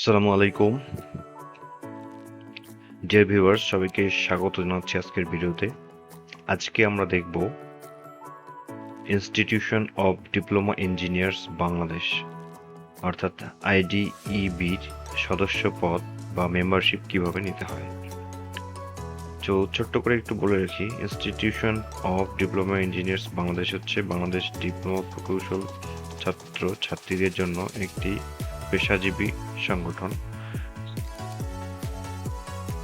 আসসালামু আলাইকুম। Dear viewers সবাইকে স্বাগত জানাচ্ছি আজকের ভিডিওতে। আজকে আমরা দেখব institution of diploma engineers Bangladesh অর্থাৎ আইডিইবির সদস্য পদ বা মেম্বারশিপ কীভাবে নিতে হয়। তো ছোট্ট করে একটু বলে রাখি institution of diploma engineers Bangladesh হচ্ছে বাংলাদেশ ডিপ্লোমা প্রকৌশল ছাত্র ছাত্রীদের জন্য একটি পেশাজীবী সংগঠন।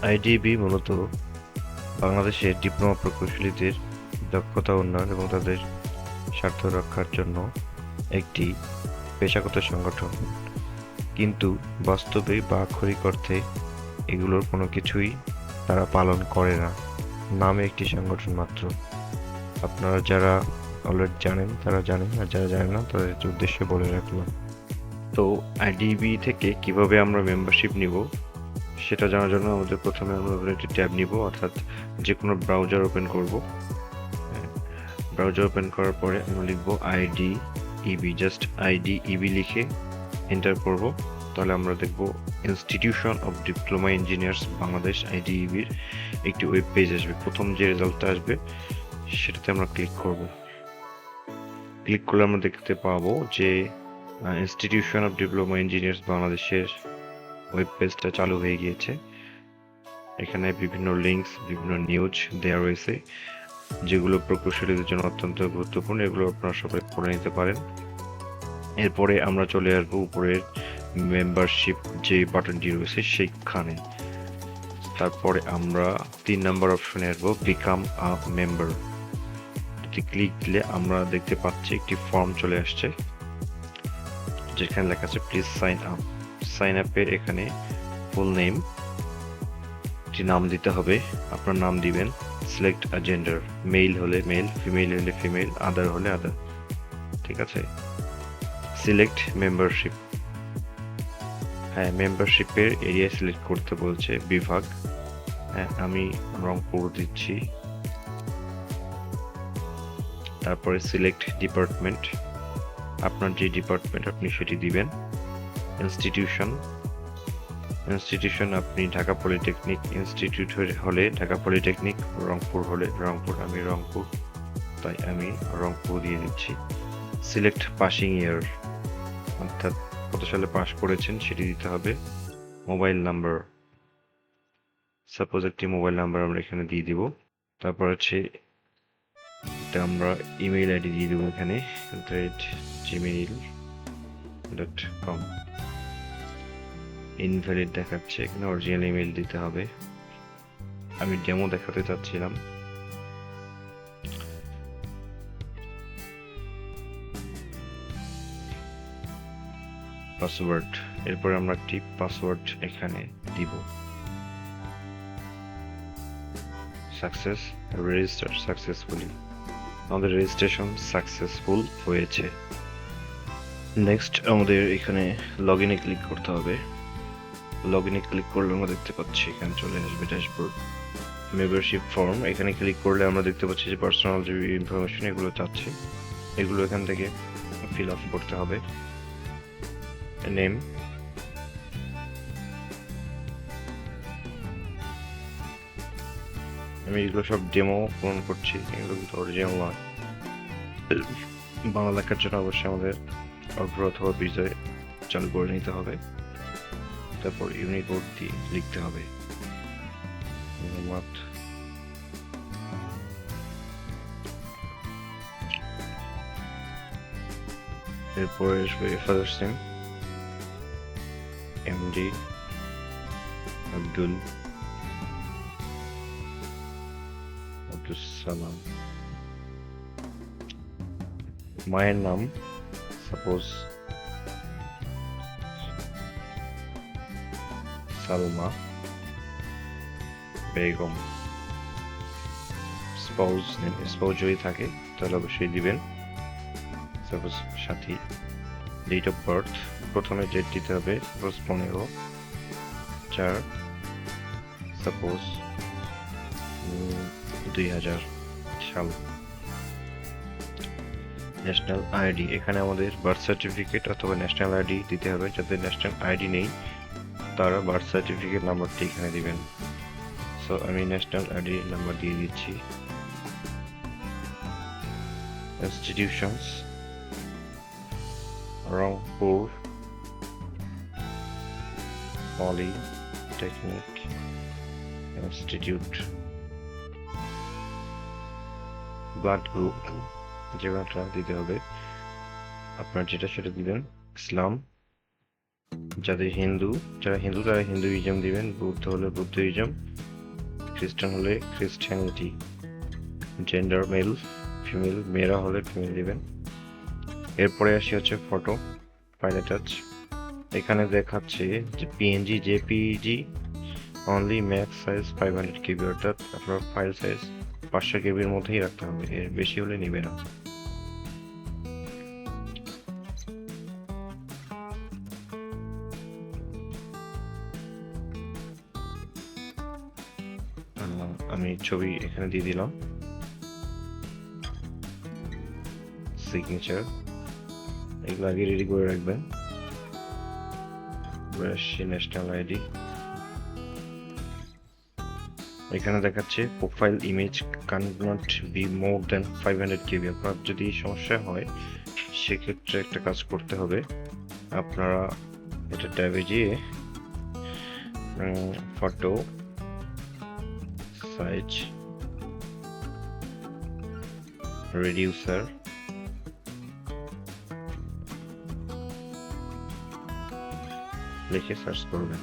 আইডিবি মূলত বাংলাদেশের ডিপ্লোমা প্রকৌশলীদের দক্ষতা উন্নয়ন এবং তাদের স্বার্থ রক্ষার জন্য একটি পেশাগত সংগঠন। কিন্তু বাস্তবে বা আক্ষরিক অর্থে এগুলোর কোনো কিছুই তারা পালন করে না। নামে একটি সংগঠন মাত্র। আপনারা যারা অলরেডি জানেন, তারা জানেন, আর যারা জানেন না, তাদের উদ্দেশ্যে বলে রাখলাম। তো আইডিবি থেকে কীভাবে আমরা মেম্বারশিপ নিব, সেটা জানার জন্য আমাদের প্রথমে আমরা একটি ট্যাব নিব, অর্থাৎ যে কোনো ব্রাউজার ওপেন করব ব্রাউজার ওপেন করার পরে আমরা লিখব I D E B just I D E B লিখে এন্টার করব। তাহলে আমরা দেখব institution of diploma engineers Bangladesh আইডিইবির একটি ওয়েব পেজ আসবে। প্রথম যে রেজাল্টটা আসবে, সেটাতে আমরা ক্লিক করব। ক্লিক করলে আমরা দেখতে পাবো যে ইনস্টিটিউশন অফ ডিপ্লোমা ইঞ্জিনিয়ার্স বাংলাদেশের ওয়েব পেজটা চালু হয়ে গিয়েছে। এখানে বিভিন্ন লিঙ্কস বিভিন্ন নিউজ দেওয়া রয়েছে, যেগুলো প্রকৌশলীদের জন্য অত্যন্ত গুরুত্বপূর্ণ, এগুলো আপনারা সবাই পড়ে নিতে পারেন। এরপরে আমরা চলে আসব উপরের মেম্বারশিপ যে বাটনটি রয়েছে সেইখানে। তারপরে আমরা তিন নম্বর অপশনে আসব বিকাম আ মেম্বার ক্লিক দিলে আমরা দেখতে পাচ্ছি একটি ফর্ম চলে আসছে। যেখানে লেখা আছে প্লিজ সাইন আপ সাইন আপের এখানে ফুল নেম নাম দিতে হবে। আপনার নাম দিবেন সিলেক্ট আ জেন্ডার মেল হলে মেল ফিমেল হলে ফিমেল আদার হলে আদার ঠিক আছে? সিলেক্ট মেম্বারশিপ হ্যাঁ মেম্বারশিপের এরিয়া সিলেক্ট করতে বলছে বিভাগ। হ্যাঁ আমি রংপুর দিচ্ছি। তারপরে সিলেক্ট ডিপার্টমেন্ট আপনার যে ডিপার্টমেন্ট আপনি সেটি দিবেন। ইনস্টিটিউশন ইনস্টিটিউশন আপনি ঢাকা পলিটেকনিক ইনস্টিটিউট হলে, ঢাকা পলিটেকনিক রংপুর হলে, রংপুর, আমি রংপুর, তাই আমি রংপুর দিয়ে দিচ্ছি। সিলেক্ট পাসিং ইয়ার অর্থাৎ কত সালে পাস করেছেন সেটি দিতে হবে। মোবাইল নাম্বার সাপোজ একটি মোবাইল নাম্বার আমরা এখানে দিয়ে দিব। তারপর হচ্ছে এটা আমরা ইমেইল আইডি দিয়ে দেবো এখানে rate gmail dot com invalid দেখাচ্ছে এখানে অরিজিনাল ইমেইল দিতে হবে। আমি ডেমো দেখাতে চাচ্ছিলাম। পাসওয়ার্ড এরপর আমরা একটি পাসওয়ার্ড এখানে দিব। সাকসেস রেজিস্টার সাকসেসফুলি আমাদের রেজিস্ট্রেশন সাকসেসফুল হয়েছে। নেক্সট আমাদের এখানে লগ ইনে ক্লিক করতে হবে। লগ ইনে ক্লিক করলে আমরা দেখতে পাচ্ছি, এখানে চলে আসবে ড্যাশবোর্ড মেম্বারশিপ ফর্ম এখানে ক্লিক করলে আমরা দেখতে পাচ্ছি যে পার্সোনাল যে ইনফরমেশন এগুলো চাচ্ছে, এগুলো এখান থেকে ফিল আপ করতে হবে। নেম আমি এগুলো সব ডেমো পূরণ করছি, এগুলো কিন্তু অরিজিনাল নয়। বাংলা লেখার জন্য অবশ্যই আমাদের অগ্রহ অথবা বিজয় চালু করে নিতে হবে। তারপর ইউনিকোড দিয়ে লিখতে হবে। এরপরে আসবে ফাদার সিম এমডি আব্দুল সালাম মায়ের নাম suppose Salma Begum spouse name spouse যদি থাকে, তাহলে অবশ্যই দিবেন। Suppose Sathi date of birth প্রথমে ডেট দিতে হবে সাপোজ পনেরো। চার সাপোজ দুই হাজার সাল। ন্যাশনাল আইডি এখানে আমাদের বার্থ সার্টিফিকেট অথবা ন্যাশনাল আইডি দিতে হবে। যাদের ন্যাশনাল আইডি নেই, তার বার্থ সার্টিফিকেট নাম্বারটি এখানে দিবেন। সো আমি ন্যাশনাল আইডি নাম্বার দিয়ে দিচ্ছি। Institutions Rangpur polytechnic institute blood group যেটা দিতে হবে। আপনার যেটা সেটা দিবেন, ইসলাম, যাদের হিন্দু, যারা হিন্দু, তারা হিন্দুইজম দিবেন, বৌদ্ধ হলে বুদ্ধিজম খ্রিস্টান হলে খ্রিস্টানিটি জেন্ডার মেল ফিমেল মেয়েরা হলে ফিমেল দিবেন। এরপরে আসি হচ্ছে ফটো ফাইল টাচ এখানে দেখাচ্ছে যে PNG JPG only max size five hundred KB অর্থাৎ আপনার ফাইল সাইজ পাঁচশো কেবির মধ্যেই রাখতে হবে, এর বেশি হলে নিবে না। আমি ছবি এখানে দিয়ে দিলাম। সিগনেচার এগুলো আগে রেডি করে রাখবেন। ব্রাশ ন্যাশনাল আইডি এখানে দেখাচ্ছে profile image can not be more than five hundred KB আপনার যদি সমস্যা হয়, সেক্ষেত্রে একটা কাজ করতে হবে। আপনারা এটা ট্যাবে গিয়ে ফটো সাইজ রিডিউসার লিখে সার্চ করবেন।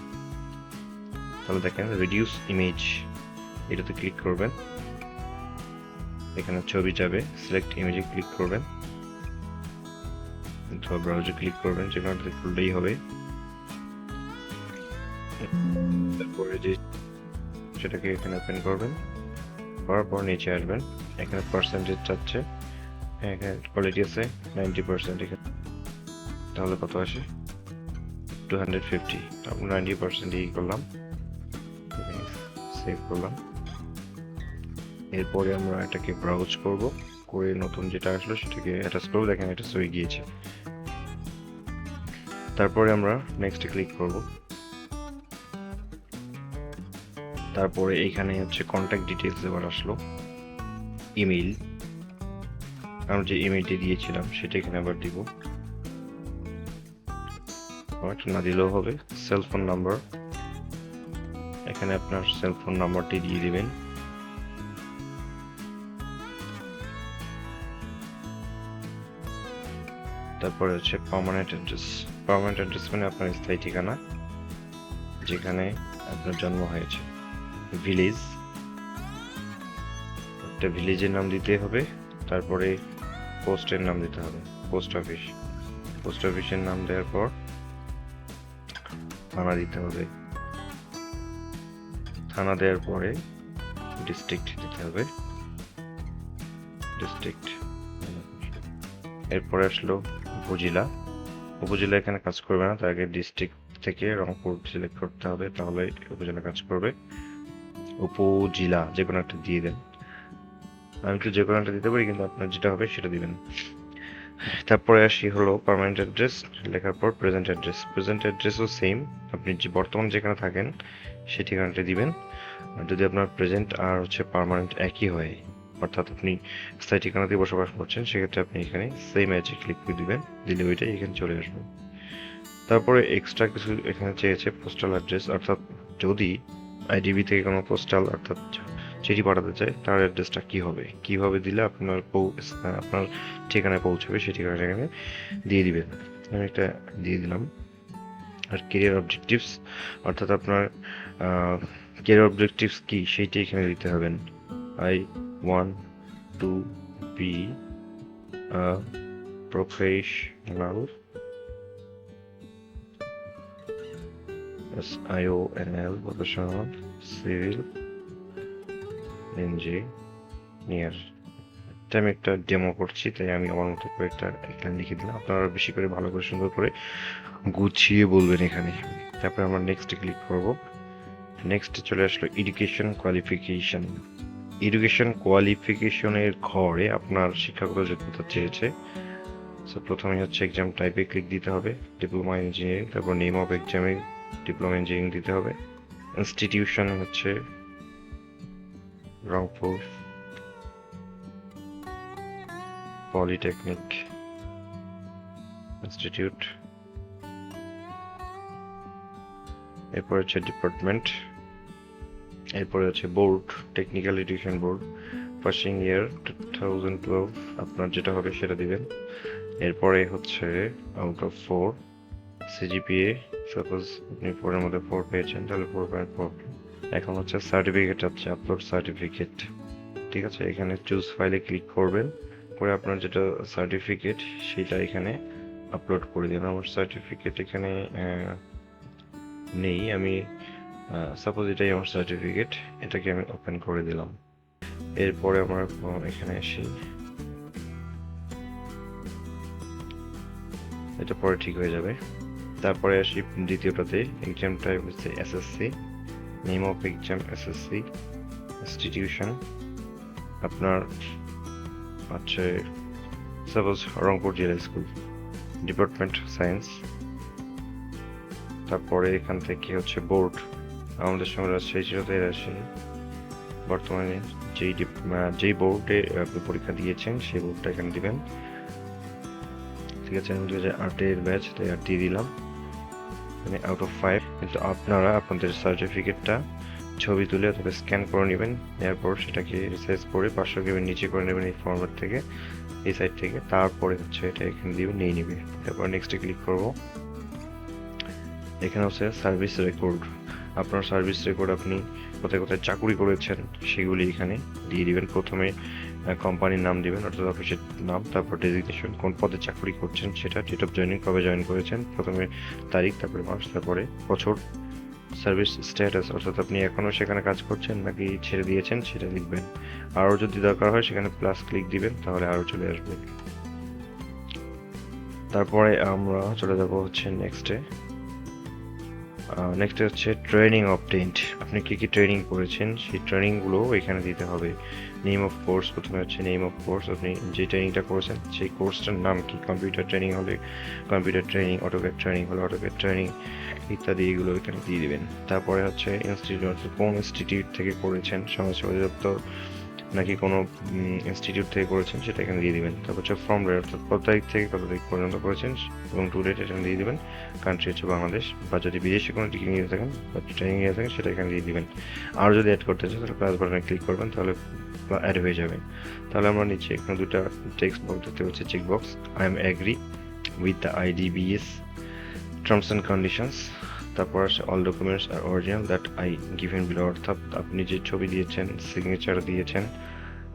তাহলে দেখেন রিডিউস ইমেজ এটাতে ক্লিক করবেন। এখানে ছবি যাবে সিলেক্ট ইমেজে ক্লিক করবেন। ব্রাউজে ক্লিক করবেন, যেখানে খুললেই হবে। তারপরে যে সেটাকে এখানে ওপেন করবেন। করার পর নিচে আসবেন। এখানে পার্সেন্টেজ চাচ্ছে। এখানে কোয়ালিটি আছে নাইনটি পার্সেন্ট এখানে। তাহলে কত আসে? Two hundred fifty ninety percent ই করলাম। সেভ করলাম। এরপরে আমরা এটাকে ব্রাউজ করব। করে নতুন যেটা আসলো সেটাকে অ্যাটাচ করব। দেখেন এটা হয়ে গিয়েছে। তারপরে আমরা নেক্সটে ক্লিক করব। তারপরে এইখানে হচ্ছে কন্ট্যাক্ট ডিটেলস এবার আসলো। ইমেইল আমরা যে ইমেইলটি দিয়েছিলাম, সেটা এখানে আবার দিব। না দিলেও হবে। সেল ফোন নাম্বার এখানে আপনার সেল ফোন নাম্বারটি দিয়ে দিবেন। তারপরে হচ্ছে পার্মানেন্ট অ্যাড্রেস পার্মানেন্ট অ্যাড্রেস মানে আপনার স্থায়ী ঠিকানা, যেখানে আপনার জন্ম হয়েছে। ভিলেজ একটা ভিলেজের নাম দিতে হবে, তারপরে পোস্টের নাম দিতে হবে পোস্ট অফিস পোস্ট অফিসের নাম দেওয়ার পর থানা দিতে হবে। থানা দেওয়ার পরে ডিস্ট্রিক্ট দিতে হবে। ডিস্ট্রিক্ট এরপরে আসলো উপজেলা। উপজেলা এখানে কাজ করবে না, তার আগে ডিস্ট্রিক্ট থেকে রংপুর সিলেক্ট করতে হবে, তাহলে উপজেলা কাজ করবে। উপজেলা যে কোনো একটা দিয়ে দেন। আমি তো যে কোনো একটা দিতে পারি, কিন্তু আপনার যেটা হবে সেটা দিবেন। তারপরে আসি হলো পার্মানেন্ট অ্যাড্রেস লেখার পর প্রেজেন্ট অ্যাড্রেস প্রেজেন্ট অ্যাড্রেসও সেম আপনি যে বর্তমান যেখানে থাকেন সেই ঠিকানাটা দিবেন। যদি আপনার প্রেজেন্ট আর হচ্ছে পার্মানেন্ট একই হয় অর্থাৎ আপনি স্থায়ী ঠিকানাতে বসবাস করছেন, সেক্ষেত্রে আপনি এখানে সেম ম্যাচে ক্লিক করে দিবেন দিলে ওইটাই এখানে চলে আসবে। তারপরে এক্সট্রা কিছু এখানে চেয়েছে পোস্টাল অ্যাড্রেস অর্থাৎ যদি আইডিবি থেকে কোনো পোস্টাল অর্থাৎ চিঠি পাঠাতে চায়, তার অ্যাড্রেসটা কি হবে? কীভাবে দিলে আপনার আপনার ঠিকানায় পৌঁছবে, সেই ঠিকানাটা এখানে দিয়ে দিবেন। আমি একটা দিয়ে দিলাম। আর কেরিয়ার অবজেক্টিভস অর্থাৎ আপনার কেরিয়ার অবজেক্টিভস কি, সেইটা এখানে দিতে হবেন। I one two B professional S I O N L professional civil engineer এটা আমি একটা ডেমো করছি, তাই আমি আমার মতো করে একটা এখানে লিখে দিলাম। আপনারা বেশি করে ভালো করে সুন্দর করে গুছিয়ে বলবেন এখানে। তারপরে আমরা নেক্সটে ক্লিক করব। নেক্সটে চলে আসলো এডুকেশন কোয়ালিফিকেশন এডুকেশন কোয়ালিফিকেশনের ঘরে আপনার শিক্ষাগত যোগ্যতা চেয়েছে। সো প্রথমে হচ্ছে এক্সাম টাইপে ক্লিক দিতে হবে ডিপ্লোমা ইঞ্জিনিয়ারিং তারপর নেম অফ এক্সামে ডিপ্লোমা ইঞ্জিনিয়ারিং দিতে হবে। ইনস্টিটিউশন হচ্ছে রংপুর পলিটেকনিক ইনস্টিটিউট এরপর হচ্ছে ডিপার্টমেন্ট এরপরে হচ্ছে board technical education board passing year two thousand twelve আপনার যেটা হবে সেটা দিবেন। এরপরে হচ্ছে out of four CGPA suppose আপনি ফোরের মধ্যে ফোর পেয়েছেন, তাহলে ফোর পয়েন্ট ফোর এখন হচ্ছে সার্টিফিকেট আছে আপলোড সার্টিফিকেট ঠিক আছে? এখানে চুজ ফাইলে ক্লিক করবেন, করে আপনার যেটা সার্টিফিকেট সেটা এখানে আপলোড করে দিন আমার সার্টিফিকেট এখানে নেই। আমি সাপোজ এটাই আমার সার্টিফিকেট এটাকে আমি ওপেন করে দিলাম। এরপরে আমরা এখানে আসি। এটা পরে ঠিক হয়ে যাবে। তারপরে আসি দ্বিতীয়টাতে এক্সাম টাইপ হচ্ছে SSC name of exam SSC institution আপনার হচ্ছে সাপোজ রংপুর জেলা স্কুল ডিপার্টমেন্ট সায়েন্স তারপরে এখান থেকে হচ্ছে বোর্ড আমাদের সঙ্গে রাজশাহী জিরোতে রাজশাহী বর্তমানে যেই যেই বোর্ডে আপনি পরীক্ষা দিয়েছেন, সেই বোর্ডটা এখানে দিবেন। ঠিক আছে, আমি দু হাজার আটের ব্যাচ তাই আর দিয়ে দিলাম। মানে আউট অফ ফাইভ কিন্তু আপনারা আপনাদের সার্টিফিকেটটা ছবি তুলে অথবা স্ক্যান করে নেবেন। এরপর সেটাকে রিসাইজ করে পাঁচশো কেবির নিচে করে নেবেন এই ফর্মেট থেকে, এই সাইড থেকে। তারপরে হচ্ছে এটা এখানে দিয়ে নিয়ে নেবে। তারপর নেক্সটে ক্লিক করব। এখানে হচ্ছে সার্ভিস রেকর্ড আপনার সার্ভিস রেকর্ড আপনি কোথায় কোথায় চাকুরি করেছেন, সেগুলি এখানে দিয়ে দিবেন। প্রথমে কোম্পানির নাম দিবেন, অর্থাৎ অফিসের নাম, তারপর ডেজিগনেশন কোন পদে চাকরি করছেন সেটা ডেট অফ জয়েনিং কবে জয়েন করেছেন, প্রথমে তারিখ, তারপরে মাস তারপরে বছর সার্ভিস স্ট্যাটাস অর্থাৎ আপনি এখনও সেখানে কাজ করছেন নাকি ছেড়ে দিয়েছেন, সেটা লিখবেন। আরও যদি দরকার হয়, সেখানে প্লাস ক্লিক দিবেন, তাহলে আরও চলে আসবে। তারপরে আমরা চলে যাব হচ্ছে নেক্সটে নেক্সট হচ্ছে ট্রেনিং অবটেন্ট আপনি কী কী ট্রেনিং করেছেন? সেই ট্রেনিংগুলো এখানে দিতে হবে। নেম অফ কোর্স প্রথমে হচ্ছে নেম অফ কোর্স আপনি যে ট্রেনিংটা করেছেন, সেই কোর্সটার নাম কি? কম্পিউটার ট্রেনিং হলে কম্পিউটার ট্রেনিং অটোকেট ট্রেনিং হলে অটোকেট ট্রেনিং ইত্যাদি এগুলো এখানে দিয়ে দিবেন। তারপরে হচ্ছে ইনস্টিটিউট কোন ইনস্টিটিউট থেকে করেছেন? সমাজ অধিদপ্তর নাকি কোনো ইনস্টিটিউট থেকে করেছেন সেটা এখানে দিয়ে দিবেন। তারপর হচ্ছে ফর্ম রেট অর্থাৎ কত তারিখ থেকে কত তারিখ পর্যন্ত করেছেন এবং টু ডেট এখানে দিয়ে দিবেন। কান্ট্রি হচ্ছে বাংলাদেশ বা যদি বিদেশে কোনো টিকিট নিয়ে থাকেন বা ট্রেনিং নিয়ে থাকেন সেটা এখানে দিয়ে দিবেন। আর যদি অ্যাড করতে চান তাহলে প্লাস বাটনে ক্লিক করবেন তাহলে অ্যাড হয়ে যাবে। তাহলে আমরা নিচে এখানে দুটো টেক্সট বক্স দেখতে পাচ্ছি check box I am agree with the IDBS terms and conditions তারপর আছে all documents are original that I given below অর্থাৎ আপনি যে ছবি দিয়েছেন সিগনেচার দিয়েছেন,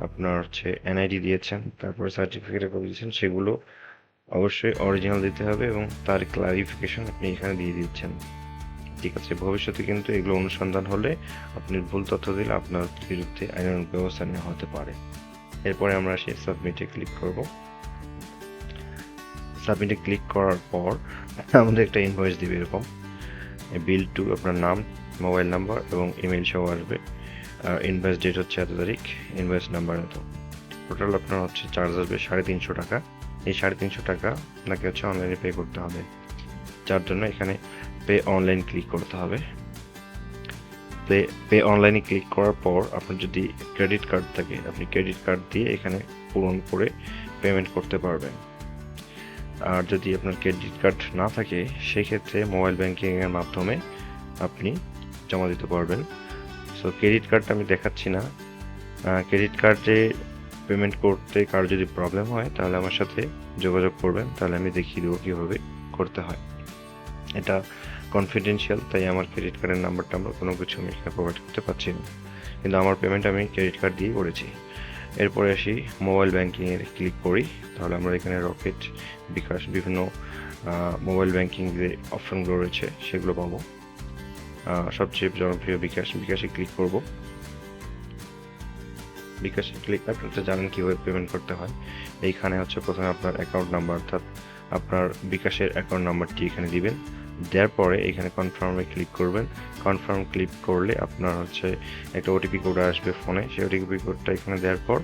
আপনার হচ্ছে এনআইডি দিয়েছেন, তারপরে সার্টিফিকেট দিয়েছেন, সেগুলো অবশ্যই অরিজিনাল দিতে হবে এবং তার ক্লারিফিকেশন আপনি এখানে দিয়ে দিচ্ছেন। ঠিক আছে, ভবিষ্যতে কিন্তু এগুলো অনুসন্ধান হলে আপনি ভুল তথ্য দিলে আপনার বিরুদ্ধে আইনানুগ ব্যবস্থা নেওয়া হতে পারে। এরপরে আমরা সেই সাবমিটে ক্লিক করব। সাবমিটে ক্লিক করার পর আমাদের একটা ইনভয়েস দিবে এরকম। বিল টু আপনার নাম মোবাইল নাম্বার এবং ইমেল সহ আসবে। আর ইনভয়েস ডেট হচ্ছে এত তারিখ ইনভয়েস নাম্বার এত টোটাল আপনার হচ্ছে চার্জ আসবে সাড়ে তিনশো টাকা। এই সাড়ে তিনশো টাকা আপনাকে হচ্ছে অনলাইনে পে করতে হবে। যার জন্য এখানে পে অনলাইন ক্লিক করতে হবে। পে পে অনলাইনে ক্লিক করার পর আপনার যদি ক্রেডিট কার্ড থাকে, আপনি ক্রেডিট কার্ড দিয়ে এখানে পূরণ করে পেমেন্ট করতে পারবেন। আর যদি আপনার ক্রেডিট কার্ড না থাকে, সেক্ষেত্রে মোবাইল ব্যাংকিংয়ের মাধ্যমে আপনি জমা দিতে পারবেন। সো ক্রেডিট কার্ডটা আমি দেখাচ্ছি না। ক্রেডিট কার্ডে পেমেন্ট করতে কারও যদি প্রবলেম হয়, তাহলে আমার সাথে যোগাযোগ করবেন। তাহলে আমি দেখিয়ে দেবো কীভাবে করতে হয়। এটা কনফিডেন্সিয়াল তাই আমার ক্রেডিট কার্ডের নাম্বারটা আমরা কোনো কিছু আমি প্রোভাইড করতে পারছি না। কিন্তু আমার পেমেন্ট আমি ক্রেডিট কার্ড দিয়ে করেছি। এরপরে আসি মোবাইল ব্যাংকিংয়ে ক্লিক করি। তাহলে আমরা এখানে রকেট বিকাশ বিভিন্ন মোবাইল ব্যাংকিং যে অপশনগুলো রয়েছে, সেগুলো পাবো। সবচেয়ে জনপ্রিয় বিকাশ বিকাশে ক্লিক করব। বিকাশে ক্লিক আপনারা জানেন কীভাবে পেমেন্ট করতে হয়। এইখানে হচ্ছে প্রথমে আপনার অ্যাকাউন্ট নাম্বার অর্থাৎ আপনার বিকাশের অ্যাকাউন্ট নাম্বারটি এখানে দিবেন। দেওয়ার পরে এখানে কনফার্মে ক্লিক করবেন। কনফার্ম ক্লিক করলে আপনার হচ্ছে একটা ওটিপি কোড আসবে ফোনে সেই ওটিপি কোডটা এখানে দেওয়ার পর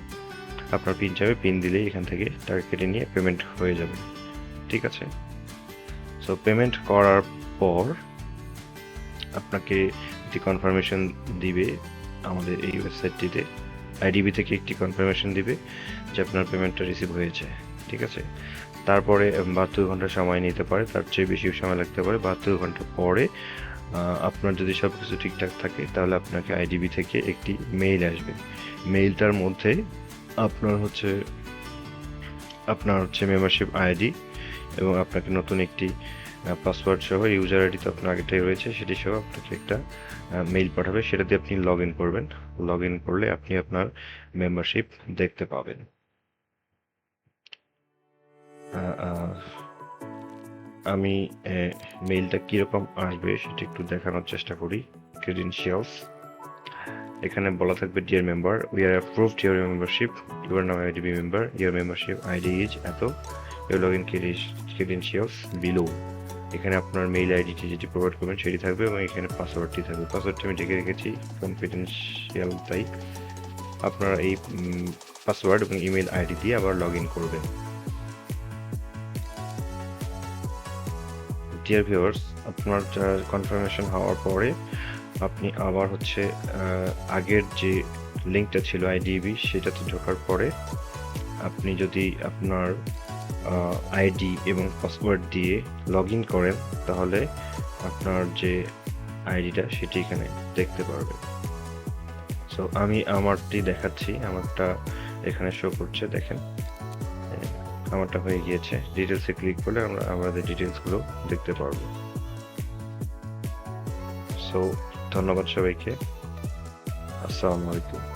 আপনার পিন যাবে পিন দিলেই এখান থেকে টাকা কেটে নিয়ে পেমেন্ট হয়ে যাবে। ঠিক আছে? সো পেমেন্ট করার পর আপনাকে একটি কনফার্মেশন দিবে আমাদের এই ওয়েবসাইটটিতে আইডিবি থেকে একটি কনফার্মেশন দিবে যে আপনার পেমেন্টটা রিসিভ হয়েছে। ঠিক আছে? তারপরে বাহাত্তর ঘণ্টা সময় নিতে পারে, তার চেয়ে বেশি সময় লাগতে পারে। বাহাত্তর ঘণ্টা পরে আপনার যদি সব কিছু ঠিকঠাক থাকে, তাহলে আপনাকে আইডিবি থেকে একটি মেইল আসবে। মেইলটার মধ্যে আপনার হচ্ছে আপনার হচ্ছে মেম্বারশিপ আইডি এবং আপনাকে নতুন একটি পাসওয়ার্ড সহ ইউজার আইডি তো আপনার আগেটাই রয়েছে, সেটি সহ আপনাকে একটা মেইল পাঠাবে। সেটা দিয়ে আপনি লগ ইন করবেন। লগ ইন করলে আপনি আপনার মেম্বারশিপ দেখতে পাবেন। আমি মেইলটা কীরকম আসবে সেটা একটু দেখানোর চেষ্টা করি। ক্রেডেনশিয়ালস এখানে বলা থাকবে dear member we are approved your membership your name IDB member your membership ID is এত your log in credentials below এখানে আপনার মেইল আইডিটি যেটি প্রোভাইড করবেন সেটি থাকবে এবং এখানে পাসওয়ার্ডটি থাকবে। পাসওয়ার্ডটি আমি ডেকে রেখেছি কনফিডেন্সিয়াল তাই আপনারা এই পাসওয়ার্ড এবং ইমেল আইডি দিয়ে আবার লগ ইন করবেন। ডিয়ার ভিউয়ার্স আপনার কনফার্মেশন হওয়ার পরে আপনি আবার হচ্ছে আগের যে লিঙ্কটা ছিল আইডিবি সেটাতে ঢোকার পরে আপনি যদি আপনার আইডি এবং পাসওয়ার্ড দিয়ে লগ ইন করেন, তাহলে আপনার যে আইডিটা সেটি এখানে দেখতে পারবেন। সো আমি আমারটি দেখাচ্ছি, আমারটা এখানে শো করছে, দেখেন। আমারটা হয়ে গিয়েছে। ডিটেলসে ক্লিক করলে আমরা আমাদের ডিটেলসগুলো দেখতে পারব। সো ধন্যবাদ সবাইকে। আসসালামু আলাইকুম।